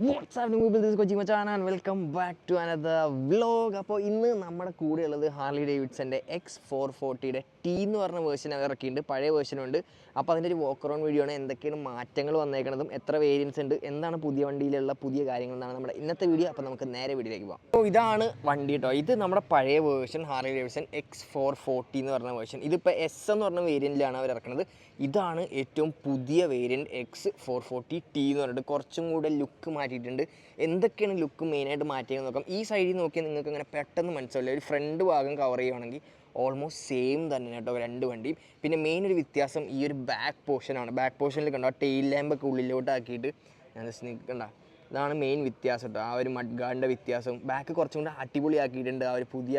WhatsApp Google this Kochi മച്ചാണ് welcome back to another vlog അപ്പോൾ ഇന്ന് നമ്മുടെ കൂടെ ഉള്ളത് ഹാർലി ഡേവിഡ്സന്റെ എക്സ് ഫോർ ഫോർട്ടിയുടെ ടി എന്ന് പറഞ്ഞ വേർഷൻ ഇറക്കിയിട്ടുണ്ട് പഴയ വേർഷനുണ്ട് അപ്പോൾ അതിന്റെ ഒരു വോക്ക് ഓൺ വീഡിയോ ആണ്. എന്തൊക്കെയാണ് മാറ്റങ്ങൾ വന്നേക്കുന്നതും എത്ര വേരിയൻസ് ഉണ്ട് എന്താണ് പുതിയ വണ്ടിയിലുള്ള പുതിയ കാര്യങ്ങൾ എന്നാണ് നമ്മുടെ ഇന്നത്തെ വീഡിയോ അപ്പോൾ നമുക്ക് നേരെ വീഡിയോയിലേക്ക് പോകാം അപ്പോൾ ഇതാണ് വണ്ടി കേട്ടോ ഇത് നമ്മുടെ പഴയ version Harley Davidson X four forty എന്ന് പറഞ്ഞ വേർഷൻ ഇതിപ്പോൾ എസ് എന്ന് പറഞ്ഞ വേരിയന്റിലാണ് അവർ ഇറക്കുന്നത് ഇതാണ് ഏറ്റവും പുതിയ variant X four forty T എന്ന് പറഞ്ഞിട്ട് കുറച്ചും കൂടെ ലുക്ക് മാറ്റിയിട്ടുണ്ട്. എന്തൊക്കെയാണ് ലുക്ക് മെയിനായിട്ട് മാറ്റിയെന്ന് നോക്കാം. ഈ സൈഡിൽ നോക്കിയാൽ നിങ്ങൾക്ക് അങ്ങനെ പെട്ടെന്ന് മനസ്സിലാവില്ല. ഒരു ഫ്രണ്ട് ഭാഗം കവർ ചെയ്യുവാണെങ്കിൽ ഓൾമോസ്റ്റ് സെയിം തന്നെ കേട്ടോ രണ്ട് വണ്ടിയും. പിന്നെ മെയിൻ ഒരു വ്യത്യാസം ഈ ഒരു ബാക്ക് പോർഷനാണ് ബാക്ക് പോർഷനിൽ കണ്ടോ ടെയിൽ ലാമ്പൊക്കെ ഉള്ളിലോട്ട് ആക്കിയിട്ട് ഞാൻ ജസ്റ്റ് നിൽക്കണ്ട ഇതാണ് മെയിൻ വ്യത്യാസം കേട്ടോ. ആ ഒരു മഡ് ഗാർഡിന്റെ വ്യത്യാസം. ബാക്ക് കുറച്ചും കൂടെ അടിപൊളിയാക്കിയിട്ടുണ്ട് ആ ഒരു പുതിയ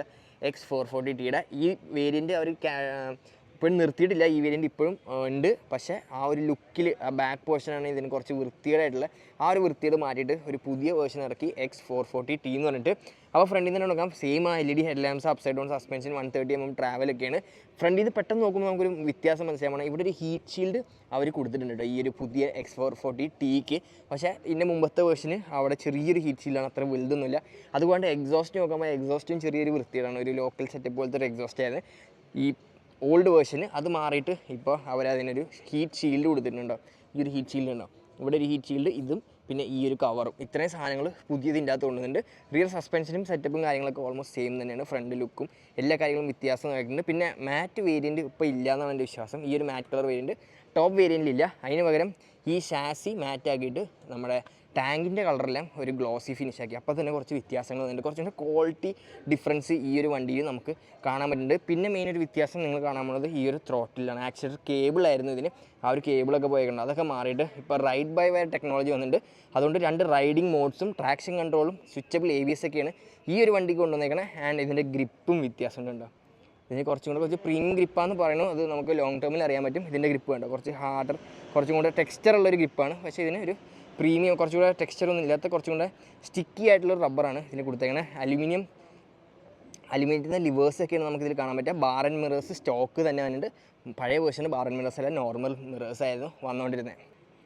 എക്സ് ഫോർ ഫോർട്ടി ടിയുടെ ഈ വേരിയന്റ് അവർ ഇപ്പോഴും നിർത്തിയിട്ടില്ല. ഈ വേരിയന്റ് ഇപ്പോഴും ഉണ്ട്. പക്ഷേ ആ ഒരു ലുക്കിൽ ആ ബാക്ക് പോർഷനാണ് ഇതിന് കുറച്ച് വൃത്തികേടായിട്ടുള്ള ആ ഒരു വൃത്തികേട് മാറ്റിയിട്ട് ഒരു പുതിയ വേർഷൻ ഇറക്കി എക്സ് ഫോർ ഫോർട്ടി ടി എന്ന് പറഞ്ഞിട്ട്. അപ്പോൾ ഫ്രണ്ടിൽ നിന്ന് നോക്കാം. സെയിം ആ L E D head lamps upside down suspension one thirty M M ട്രാവലൊക്കെയാണ് ഫ്രണ്ടിൽ നിന്ന് പെട്ടെന്ന് നോക്കുമ്പോൾ നമുക്കൊരു വ്യത്യാസം മനസ്സിലാവണം ഇവിടെ ഒരു ഹീറ്റ് ഷീൽഡ് അവർ കൊടുത്തിട്ടുണ്ട് കേട്ടോ ഈ ഒരു പുതിയ എക്സ് ഫോർ ഫോർട്ടി ടിക്ക് പക്ഷേ ഇതിന്റെ മുമ്പത്തെ വേർഷന് അവിടെ ചെറിയൊരു ഹീറ്റ് ഷീൽഡാണ് അത്ര വലുതൊന്നുമില്ല. അതുകൊണ്ട് എക്സോസ്റ്റ് നോക്കുമ്പോൾ എക്സോസ്റ്റും ചെറിയൊരു വൃത്തിയാണ് ഒരു ലോക്കൽ സെറ്റപ്പ് പോലത്തെ ഒരു എക്സോസ്റ്റ് ആയത് ഈ ഓൾഡ് വേർഷന് അത് മാറിയിട്ട് ഇപ്പോൾ അവരതിനൊരു ഹീറ്റ് ഷീൽഡ് കൊടുത്തിട്ടുണ്ടോ? ഈ ഒരു ഹീറ്റ് ഷീൽഡ് ഉണ്ടോ? ഇവിടെ ഒരു ഹീറ്റ് ഷീൽഡ് ഇതും പിന്നെ ഈ ഒരു കവറും ഇത്രയും സാധനങ്ങൾ പുതിയതിന്റെ അകത്ത് കൊണ്ടുവന്നിട്ടുണ്ട്. റിയൽ സസ്പെൻഷനും സെറ്റപ്പും കാര്യങ്ങളൊക്കെ ഓൾമോസ്റ്റ് സെയിം തന്നെയാണ്. ഫ്രണ്ട് ലുക്കും എല്ലാ കാര്യങ്ങളും വ്യത്യാസം ആയിട്ടുണ്ട്. പിന്നെ മാറ്റ് വേരിയന്റ് ഇപ്പോൾ ഇല്ല എന്നാണ് എന്റെ വിശ്വാസം. ഈ ഒരു മാറ്റ് കളർ വേരിയന്റ് ടോപ്പ് വേരിയന്റിലില്ല അതിന് പകരം ഈ ഷാസി മാറ്റാക്കിയിട്ട് നമ്മുടെ ടാങ്കിന്റെ കളറെല്ലാം ഒരു ഗ്ലോസി ഫിനിഷ് ആക്കി. അപ്പോൾ തന്നെ കുറച്ച് വ്യത്യാസങ്ങൾ വന്നിട്ടുണ്ട്. കുറച്ച് കൂടെ ക്വാളിറ്റി ഡിഫറൻസ് ഈ ഒരു വണ്ടിയിൽ നമുക്ക് കാണാൻ പറ്റുന്നുണ്ട്. പിന്നെ മെയിൻ ഒരു വ്യത്യാസം നിങ്ങൾ കാണാൻ പോകുന്നത് ഈ ഒരു ത്രോട്ടിലാണ് ആക്ച്വലി കേബിൾ ആയിരുന്നു ഇതിന്. ആ ഒരു കേബിളൊക്കെ പോയേക്കുന്നത് അതൊക്കെ മാറിയിട്ട് ഇപ്പോൾ റൈഡ് ബൈ വയർ ടെക്നോളജി വന്നിട്ടുണ്ട്. അതുകൊണ്ട് രണ്ട് റൈഡിങ് മോഡ്സും ട്രാക്ഷൻ കൺട്രോളും സ്വിച്ചബിൾ എ ബി എസ് ഒക്കെയാണ് ഈ ഒരു വണ്ടിക്ക് കൊണ്ടുവന്നേക്കണേ. ആൻഡ് ഇതിന്റെ ഗ്രിപ്പും വ്യത്യാസമുണ്ടോ ഇതിന് കുറച്ചും കൂടെ കുറച്ച് പ്രീമിയം ഗ്രിപ്പാന്ന് പറയുന്നു. അത് നമുക്ക് ലോങ് ടേമിൽ അറിയാൻ പറ്റും. ഇതിന്റെ ഗ്രിപ്പ് വേണ്ട. കുറച്ച് ഹാർഡർ കുറച്ചും കൂടെ ടെക്സ്ചർ ഉള്ളൊരു ഗ്രിപ്പാണ് പക്ഷേ ഇതിന് ഒരു പ്രീമിയം കുറച്ചും കൂടെ ടെക്സ്ചർ ഒന്നും ഇല്ലാത്ത കുറച്ചും കൂടെ സ്റ്റിക്കി ആയിട്ടുള്ള ഒരു റബ്ബറാണ് ഇതിന് കൊടുത്തേക്കണേ. അലുമിനിയം അലുമിനിയത്തിന്റെ ലിവേഴ്സ് ഒക്കെയാണ് നമുക്കിതിൽ കാണാൻ പറ്റുക. ബാർ ആൻഡ് മിറേഴ്സ് സ്റ്റോക്ക് തന്നെ വന്നിട്ട് പഴയ വേർഷന് ബാർ ആൻഡ് മിറേഴ്സ് അല്ല നോർമൽ മിറേഴ്സ് ആയിരുന്നു വന്നുകൊണ്ടിരുന്നത്.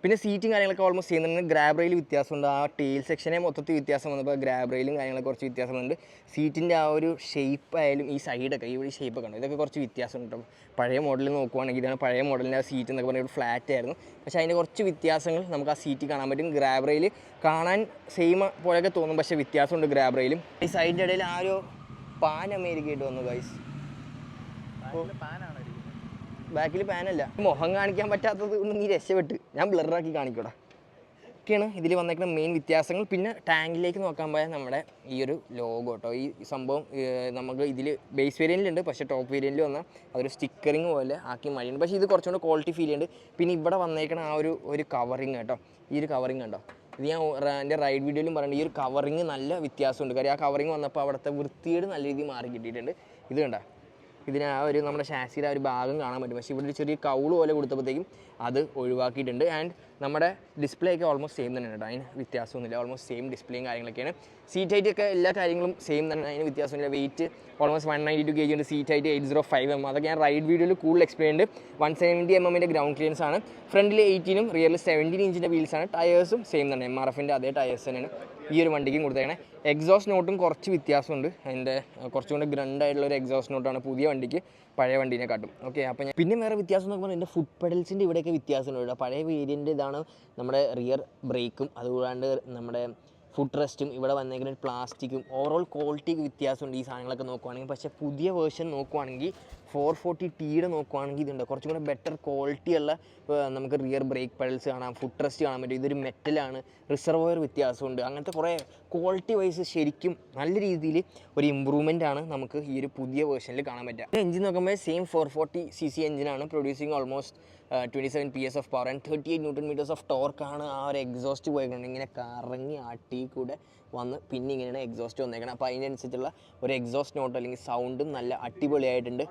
പിന്നെ സീറ്റും കാര്യങ്ങളൊക്കെ ഓൾമോസ്റ്റ് ചെയ്യുന്നുണ്ട് ഗ്രാബ് റെയിൽ വ്യത്യാസമുണ്ട്. ആ ടെയിൽ സെക്ഷനെ മൊത്തത്തിൽ വ്യത്യാസം വന്നപ്പോൾ ഗ്രാബ് റെയിലും കാര്യങ്ങളൊക്കെ കുറച്ച് വ്യത്യാസം സീറ്റിന്റെ ആ ഒരു ഷേപ്പ് ആയാലും ഈ സൈഡൊക്കെ ഈ ഒരു ഷേപ്പ് ഒക്കെ ഉണ്ട് ഇതൊക്കെ കുറച്ച് വ്യത്യാസം ഉണ്ട് പഴയ മോഡലിൽ നോക്കുവാണെങ്കിൽ ഇതാണ് പഴയ മോഡലിന്റെ ആ സീറ്റ് എന്നൊക്കെ പറഞ്ഞാൽ ഫ്ലാറ്റ് ആയിരുന്നു. പക്ഷേ അതിന്റെ കുറച്ച് വ്യത്യാസങ്ങൾ നമുക്ക് ആ സീറ്റ് കാണാൻ പറ്റും. ഗ്രാബ് റെയിൽ കാണാൻ സെയിം പോലെയൊക്കെ തോന്നും പക്ഷേ വ്യത്യാസമുണ്ട് ഗ്രാബ് റെയിലും ഈ സൈഡിന്റെ ഇടയിൽ ആ ഒരു പാൻ അമേരിക്കയായിട്ട് വന്നു ഗൈസ് ബാക്കിൽ പാനല്ല. മുഖം കാണിക്കാൻ പറ്റാത്തത് കൊണ്ട് നീ രക്ഷപ്പെട്ട്. ഞാൻ ബ്ലറാക്കി കാണിക്കൂടാ. ഒക്കെയാണ് ഇതിൽ വന്നേക്കുന്ന മെയിൻ വ്യത്യാസങ്ങൾ. പിന്നെ ടാങ്കിലേക്ക് നോക്കാൻ പോയാൽ നമ്മുടെ ഈ ഒരു ലോഗോ കേട്ടോ ഈ സംഭവം നമുക്ക് ഇതിൽ ബേസ് വേരിയന്റിലുണ്ട് പക്ഷേ ടോപ്പ് വേരിയന്റിൽ വന്നാൽ അതൊരു സ്റ്റിക്കറിങ് പോലെ ആക്കി മഴയുണ്ട് പക്ഷേ ഇത് കുറച്ചും കൂടെ ക്വാളിറ്റി ഫീൽ ചെയ്യുന്നുണ്ട് പിന്നെ ഇവിടെ വന്നേക്കണ ആ ഒരു ഒരു കവറിങ് കേട്ടോ. ഈ ഒരു കവറിങ് കണ്ടോ? ഇത് ഞാൻ എന്റെ റൈഡ് വീഡിയോയിലും പറഞ്ഞിട്ടുണ്ട് ഈ ഒരു കവറിങ് നല്ല വ്യത്യാസമുണ്ട്. കാര്യം ആ കവറിങ് വന്നപ്പോൾ അവിടുത്തെ വൃത്തിയേട് നല്ല രീതിയിൽ മാറി കിട്ടിയിട്ടുണ്ട്. ഇത് കണ്ടോ? ഇതിന് ആ ഒരു നമ്മുടെ ഷാസിയുടെ ആ ഒരു ഭാഗം കാണാൻ പറ്റും. പക്ഷേ ഇവിടെ ഒരു ചെറിയ കൗൾ പോലെ കൊടുത്തപ്പോഴത്തേക്കും അത് ഒഴിവാക്കിയിട്ടുണ്ട്. ആൻഡ് നമ്മുടെ ഡിസ്പ്ലേ ഒക്കെ ഓൾമോസ്റ്റ് സെയിം തന്നെയാണ് കേട്ടോ. അതിന് വ്യത്യാസമൊന്നുമില്ല. ഓൾമോസ്റ്റ് സെയിം ഡിസ്പ്ലേയും കാര്യങ്ങളൊക്കെയാണ്. സീറ്റ് ഹൈറ്റ് ഒക്കെ എല്ലാ കാര്യങ്ങളും സെയിം തന്നെ അതിന് വ്യത്യാസമില്ല weight almost one ninety two K G ഉണ്ട്. Seat height eight zero five M അതൊക്കെ ഞാൻ റൈഡ് വീഡിയോയിൽ കൂടുതൽ എക്സ്പ്ലെയിൻ ഉണ്ട് വൺ സെവന്റി എം എമ്മിന്റെ ഗ്രൗണ്ട് ക്ലിയൻസ് ആണ്. ഫ്രണ്ടിൽ എയ്റ്റീനും റിയറിൽ സെവന്റീൻ ഇഞ്ചിന്റെ വീൽസാണ് ടയേഴ്സും സെയിം തന്നെ. എം ആർ എഫിന്റെ അതേ ടയേഴ്സ് തന്നെയാണ്. ഈ ഒരു വണ്ടിക്കും കൊടുത്തേക്കണേ. എക്സോസ്റ്റ് നോട്ടും കുറച്ച് വ്യത്യാസമുണ്ട്. അതിന്റെ അഹ് കുറച്ചും കൂടെ ഗ്രണ്ട് ആയിട്ടുള്ള ഒരു എക്സോസ്റ്റ് നോട്ടാണ് പുതിയ വണ്ടിക്ക് പഴയ വണ്ടീനെ കാട്ടും. ഓക്കെ അപ്പോൾ ഞാൻ പിന്നെ വേറെ വ്യത്യാസം എന്നൊക്കെ പറഞ്ഞാൽ എന്റെ ഫുഡ് പെഡൽസിന്റെ ഇവിടെയൊക്കെ വ്യത്യാസമുണ്ട് കേട്ടോ. പഴയ വേരിയന്റ് ഇതാണ് നമ്മുടെ റിയർ ബ്രേക്കും അതുകൂടാണ്ട് നമ്മുടെ ഫുഡ് റെസ്റ്റും ഇവിടെ വന്നേക്കുന്ന ഒരു പ്ലാസ്റ്റിക്കും ഓവറോൾ ക്വാളിറ്റിക്ക് വ്യത്യാസമുണ്ട് ഈ സാധനങ്ങളൊക്കെ നോക്കുവാണെങ്കിൽ. പക്ഷേ പുതിയ വേർഷൻ നോക്കുവാണെങ്കിൽ ഫോർ ഫോർട്ടി ടീയുടെ നോക്കുവാണെങ്കിൽ ഇതുണ്ട്. കുറച്ചും കൂടെ ബെറ്റർ ക്വാളിറ്റി ഉള്ള നമുക്ക് റിയർ ബ്രേക്ക് പെഡൽസ് കാണാം ഫുഡ് റെസ്റ്റ് കാണാൻ പറ്റും. ഇതൊരു മെറ്റലാണ് റിസർവോയർ വ്യത്യാസമുണ്ട്. അങ്ങനത്തെ കുറേ ക്വാളിറ്റി വൈസ് ശരിക്കും നല്ല രീതിയിൽ ഒരു ഇമ്പ്രൂവ്മെന്റ് ആണ് നമുക്ക് ഈ ഒരു പുതിയ വേർഷനിൽ കാണാൻ പറ്റുക. എഞ്ചിൻ നോക്കുമ്പോൾ same four forty C C എഞ്ചിനാണ് producing almost twenty seven P S of power and thirty eight newton meters of ടോർക്കാണ് ആ ഒരു എക്സോസ്റ്റ് പോയിക്കൊണ്ട് ഇങ്ങനെ കറങ്ങി ആട്ടി കൂടെ വന്ന് പിന്നെ ഇങ്ങനെയാണ് എക്സോസ്റ്റ് വന്നേക്കണം അപ്പോൾ അതിനനുസരിച്ചുള്ള ഒരു എക്സോസ്റ്റ് നോട്ട് അല്ലെങ്കിൽ സൗണ്ടും നല്ല അടിപൊളിയായിട്ടുണ്ട്.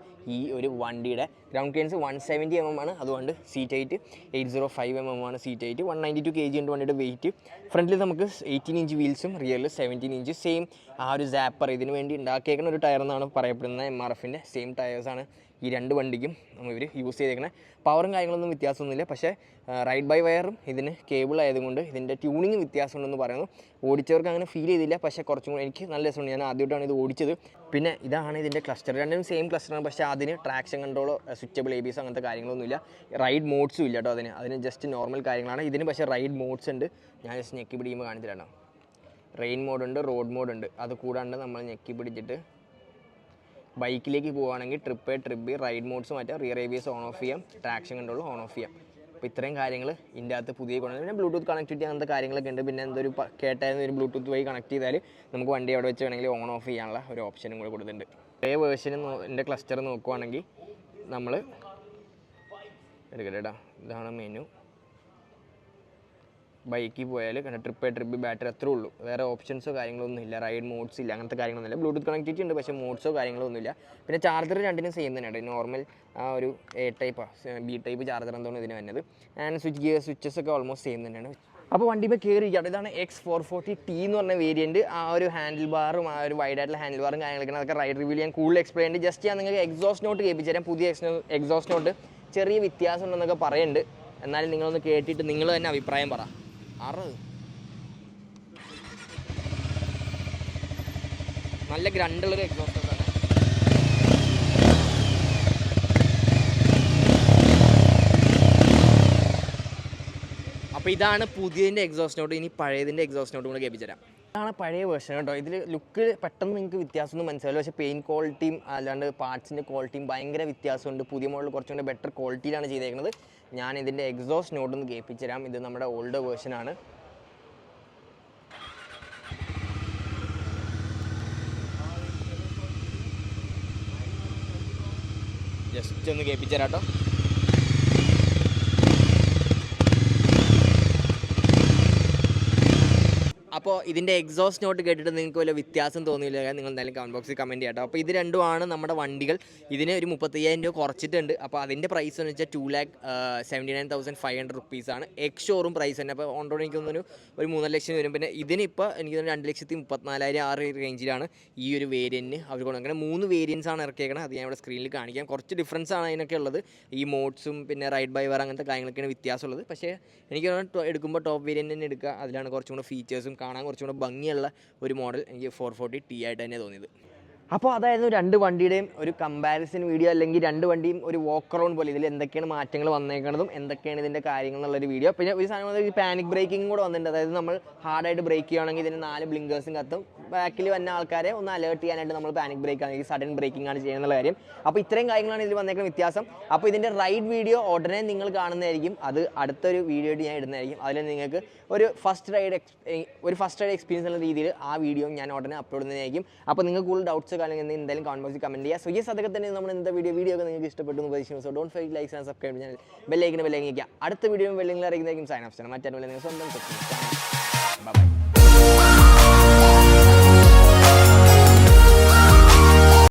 ഒരു വണ്ടിയുടെ ground clearance one seventy M M ആണ്. അതുകൊണ്ട് seat height eight zero five M M ആണ് seat height one ninety two K G ഉണ്ട് വണ്ടിയുടെ വെയിറ്റ് ഫ്രണ്ടിൽ നമുക്ക് എയ്റ്റീൻ ഇഞ്ച് വീൽസും റിയറിൽ സെവന്റീൻ ഇഞ്ച് സെയിം ആ ഒരു സാപ്പർ ഇതിന് വേണ്ടി ഉണ്ടാക്കിയേക്കുന്ന ഒരു ടയർ എന്നാണ് പറയപ്പെടുന്നത്. എം ആർ എഫിന്റെ സെയിം ടയേഴ്സാണ് ഈ രണ്ട് വണ്ടിക്കും ഇവർ യൂസ് ചെയ്തേക്കുന്നത് പവറും കാര്യങ്ങളൊന്നും വ്യത്യാസമൊന്നുമില്ല. പക്ഷേ റൈഡ് ബൈ വയറും ഇതിന് കേബിൾ ആയതുകൊണ്ട് ഇതിന്റെ ട്യൂണിങ് വ്യത്യാസമുണ്ടെന്ന് പറയുന്നു. ഓടിച്ചവർക്ക് അങ്ങനെ ഫീൽ ചെയ്തില്ല. പക്ഷേ കുറച്ചും കൂടി എനിക്ക് നല്ല രസമുണ്ട്. ഞാൻ ആദ്യമായിട്ടാണ് ഇത് ഓടിച്ചത്. പിന്നെ ഇതാണ് ഇതിന്റെ ക്ലസ്റ്റർ രണ്ടും സെയിം ക്ലസ്റ്ററാണ് പക്ഷേ അതിന് ട്രാക്ഷൻ കൺട്രോളോ സ്വിച്ചബിൾ എ ബി എസ് അങ്ങനത്തെ കാര്യങ്ങളൊന്നുമില്ല. റൈഡ് മോഡ്സും ഇല്ല കേട്ടോ അതിന്. അതിന് ജസ്റ്റ് നോർമൽ കാര്യങ്ങളാണ്. ഇതിന് പക്ഷേ റൈഡ് മോഡ്സ് ഉണ്ട്. ഞാൻ ജസ്റ്റ് ഞെക്കി പിടിക്കുമ്പോൾ കാണിച്ചിട്ടാണ് റെയിൻ മോഡുണ്ട് റോഡ് മോഡുണ്ട് അത് കൂടാണ്ട് നമ്മൾ ഞെക്കി പിടിച്ചിട്ട് ബൈക്കിലേക്ക് പോവുകയാണെങ്കിൽ ട്രിപ്പ് ട്രിപ്പ് റൈഡ് മോഡ്സ് മാറ്റാം റിയർ എസ് ഓൺ ഓഫ് ചെയ്യാം ട്രാക്ഷൻ കൺട്രോൾ ഓൺ ഓഫ് ചെയ്യാം. അപ്പോൾ ഇത്രയും കാര്യങ്ങൾ ഇതിന്റെ അകത്ത് പുതിയ കൊണ്ടു പിന്നെ ബ്ലൂടൂത്ത് കണക്ടിവിറ്റി അങ്ങനത്തെ കാര്യങ്ങളൊക്കെ ഉണ്ട്. പിന്നെ എന്തൊരു കേട്ടായിരുന്നു ഒരു ബ്ലൂടൂത്ത് വഴി കണക്ട് ചെയ്താൽ നമുക്ക് വണ്ടി അവിടെ വെച്ച് വേണമെങ്കിൽ ഓൺ ഓഫ് ചെയ്യാനുള്ള ഒരു ഓപ്ഷനും കൂടെ കൊടുത്തിട്ടുണ്ട്. ഒരേ വേർഷന് എന്റെ ക്ലസ്റ്റർ നോക്കുവാണെങ്കിൽ നമ്മൾ എടുക്കട്ടെ ഇതാണ് മെനു ബൈക്കിൽ പോയാൽ കണ്ട ട്രിപ്പ് ട്രിപ്പ് ബാറ്ററി അത്രേ ഉള്ളൂ. വേറെ ഓപ്ഷൻസോ കാര്യങ്ങളോ ഒന്നും ഇല്ല. റൈഡ് മോഡ്സ് ഇല്ല. അങ്ങനത്തെ കാര്യങ്ങളൊന്നുമില്ല. ബ്ലൂടൂത്ത് കണക്ടിവിറ്റി ഉണ്ട് പക്ഷേ മോഡ്സോ കാര്യങ്ങളോ ഒന്നുമില്ല പിന്നെ ചാർജർ രണ്ടിനും സെയിം തന്നെയാണ്. നോർമൽ ആ ഒരു എ ടൈപ്പാണ് ബി ടൈപ്പ് ചാർജർ എന്താണ് ഇതിന് വന്നത് ആൻഡ് സ്വിച്ച് ഗിയർ സ്വിച്ചസ് ഒക്കെ ഓൾമോസ്റ്റ് സെയിം തന്നെയാണ്. അപ്പോൾ വണ്ടിയിൽ കയറിയിരിക്കുകയാണ് ഇതാണ് എക്സ് ഫോർ ഫോർട്ടി ടി എന്ന് പറഞ്ഞ വേരിയന്റ് ആ ഒരു ഹാൻഡിൽ ബാറും ആ ഒരു വൈഡ് ആയിട്ടുള്ള ഹാൻഡിൽ ബാറും കാര്യങ്ങളൊക്കെ അതൊക്കെ റൈഡ് റിവ്യൂ ഞാൻ കൂടുതൽ എക്സ്പ്ലെയിൻ ചെയ്ത് ജസ്റ്റ് ഞാൻ നിങ്ങൾക്ക് എക്സോസ്റ്റ് നോട്ട് കേൾപ്പിച്ചു തരാം. പുതിയ എക്സോസ്റ്റ് നോട്ട് ചെറിയ വ്യത്യാസം ഉണ്ടെന്നൊക്കെ പറയുന്നുണ്ട്. എന്നാലും നിങ്ങളൊന്ന് കേട്ടിട്ട് നിങ്ങൾ തന്നെ അഭിപ്രായം പറ. ആറ്. നല്ല ഗ്രണ്ടുള്ളൊരു എക്സോസ്റ്റ് ആണ്. അപ്പോൾ ഇതാണ് പുതിയതിന്റെ എക്സോസ്റ്റ് നോട്ട് ഇനി പഴയതിന്റെ എക്സോസ്റ്റ് നോട്ടും കൂടെ കേൾപ്പിച്ചു ഇതാണ് പഴയ വേർഷൻ കേട്ടോ. ഇതിൽ ലുക്ക് പെട്ടെന്ന് നിങ്ങൾക്ക് വ്യത്യാസമൊന്നും മനസ്സിലാവില്ല. പക്ഷേ പെയിൻ ക്വാളിറ്റിയും അല്ലാണ്ട് പാർട്സിന്റെ ക്വാളിറ്റിയും ഭയങ്കര വ്യത്യാസമുണ്ട്. പുതിയ മോഡൽ കുറച്ചും കൂടെ ബെറ്റർ ക്വാളിറ്റിയിലാണ് ചെയ്തേക്കുന്നത്. ഞാൻ ഇതിന്റെ എക്സോസ്റ്റ് നോട്ട് ഒന്ന് കേൾപ്പിച്ചു തരാം ഇത് നമ്മുടെ ഓൾഡ് വേർഷനാണ് ജസ്റ്റ് ഒന്ന് കേൾപ്പിച്ചു അപ്പോൾ ഇതിന്റെ എക്സോസ്റ്റ് നോട്ട് കേട്ടിട്ട് നിങ്ങൾക്ക് വല്ല വ്യത്യാസം തോന്നിയില്ല? നിങ്ങൾ എന്തായാലും കമന്റ് ബോക്സിൽ കമന്റ് ചെയ്യട്ടോ. അപ്പോൾ ഇത് രണ്ടുമാണ് നമ്മുടെ വണ്ടികൾ. ഇതിന് ഒരു മുപ്പത്തയ്യായിരം രൂപ കുറച്ചിട്ടുണ്ട്. അപ്പോൾ അതിന്റെ പ്രൈസ് എന്ന് വെച്ചാൽ two lakh seventy nine thousand five hundred റുപ്പീസാണ് എക്സ് ഷോറും പ്രൈസ് തന്നെ. അപ്പോൾ ഓൺ റോഡ് എനിക്ക് തോന്നുന്നു ഒരു മൂന്നര ലക്ഷം വരും. പിന്നെ ഇതിനിപ്പോൾ എനിക്ക് തോന്നുന്നു രണ്ട് ലക്ഷത്തി മുപ്പത്തിനാലായിരം ആ ഒരു റേഞ്ചിലാണ് ഈ ഒരു വേരിയന്റിന് അവർ കൊടുക്കുന്നത് മൂന്ന് വേരിയൻസ് ആണ് ഇറക്കിയേക്കുന്നത് അത് ഞാൻ ഇവിടെ സ്ക്രീനിൽ കാണിക്കാം. കുറച്ച് ഡിഫറൻസ് ആണ് അതിനൊക്കെ ഉള്ളത്. ഈ മോഡ്സും പിന്നെ റൈഡ് ബൈ വർ അങ്ങനത്തെ കാര്യങ്ങളൊക്കെയാണ് വ്യത്യാസമുള്ളത്. പക്ഷേ എനിക്ക് എടുക്കുമ്പോൾ ടോപ്പ് വേരിയന്റ് തന്നെ എടുക്കുക. അതിലാണ് കുറച്ചും കൂടെ ഫീച്ചേഴ്സും കാണാൻ കുറച്ചും കൂടെ ഭംഗിയുള്ള ഒരു മോഡൽ എനിക്ക് ഫോർ ഫോർട്ടി ടി ആയിട്ട് തന്നെ തോന്നിയത്. അപ്പോൾ അതായിരുന്നു രണ്ട് വണ്ടിയുടെയും ഒരു കമ്പാരിസൺ വീഡിയോ അല്ലെങ്കിൽ രണ്ട് വണ്ടിയും ഒരു വോക്ക് അറൗണ്ട് പോലെ. ഇതിൽ എന്തൊക്കെയാണ് മാറ്റങ്ങൾ വന്നേക്കുന്നതും എന്തൊക്കെയാണ് ഇതിന്റെ കാര്യങ്ങൾ എന്നുള്ളൊരു വീഡിയോ പിന്നെ ഒരു സാധനം പാനിക് ബ്രേക്കിംഗ് കൂടെ വന്നിട്ടുണ്ട്. അതായത് നമ്മൾ ഹാർഡായിട്ട് ബ്രേക്ക് ചെയ്യുകയാണെങ്കിൽ ഇതിന് നാല് ബ്ലിങ്കേഴ്സും കത്തും. ബാക്കിൽ വന്ന ആൾക്കാരെ ഒന്ന് അലേർട്ട് ചെയ്യാനായിട്ട് നമ്മൾ പാനിക് ബ്രേക്ക് ആണെങ്കിൽ സഡൻ ബ്രേക്കിംഗ് ആണ് ചെയ്യുന്നുള്ള കാര്യം. അപ്പോൾ ഇത്രയും കാര്യങ്ങളാണ് ഇതിൽ വന്നേക്കുന്ന വ്യത്യാസം. അപ്പോൾ ഇതിന്റെ റൈഡ് വീഡിയോ ഉടനെ നിങ്ങൾ കാണുന്നതായിരിക്കും. അത് അടുത്തൊരു വീഡിയോ ഞാൻ ഇടുന്നതായിരിക്കും. അതിൽ നിങ്ങൾക്ക് ഒരു ഫസ്റ്റ് റൈഡ് ഒരു ഫസ്റ്റ് റൈഡ് എക്സ്പീരിയൻസ് എന്ന രീതിയിൽ ആ വീഡിയോ ഞാൻ ഉടനെ അപ്ലോഡ് ചെയ്യുന്നതായിരിക്കും. അപ്പോൾ നിങ്ങൾക്ക് കൂടുതൽ ഡൗട്ട്സ് അല്ലെങ്കിൽ എന്തായാലും കമന്റ് ബോക്സിൽ കമന്റ് ചെയ്യുക സോ ഈ സതൊക്കെ തന്നെ നമ്മൾ ഇന്നത്തെ വീഡിയോ വീഡിയോ ഒക്കെ നിങ്ങൾക്ക് ഇഷ്ടപ്പെട്ടു എന്ന് പ്രതീക്ഷിക്കുന്നു. സോ ഡോണ്ട് ഫൈ ലൈക്സ് ആൻഡ് സബ്സ്ക്രൈബ് ചാനൽ ബെല്ലൈക്കിന് ബെല്ലൈക്കിക്കുക അടുത്ത വീഡിയോ ബെല്ലിങ്ങൾ അറിയിക്കുന്നതായിരിക്കും സൈൻ ഓഫ് ചെയ്യണം മറ്റേ നിങ്ങൾ സ്വന്തം ബൈ